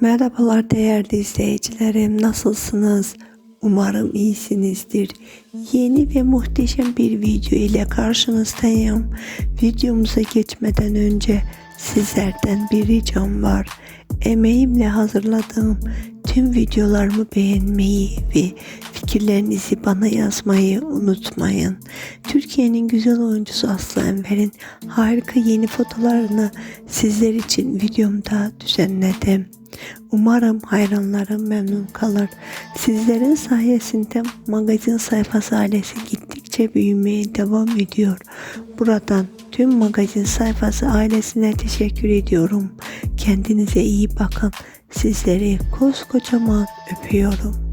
Merhabalar değerli izleyicilerim, nasılsınız? Umarım iyisinizdir. Yeni ve muhteşem bir video ile karşınızdayım. Videomuza geçmeden önce sizlerden bir ricam var. Emeğimle hazırladığım tüm videolarımı beğenmeyi ve fikirlerinizi bana yazmayı unutmayın. Türkiye'nin güzel oyuncusu Aslı Enver'in harika yeni fotolarını sizler için videomda düzenledim. Umarım hayranlarım memnun kalır. Sizlerin sayesinde magazin sayfası ailesi gittikçe büyümeye devam ediyor. Buradan tüm magazin sayfası ailesine teşekkür ediyorum. Kendinize iyi bakın. Sizleri koskocaman öpüyorum.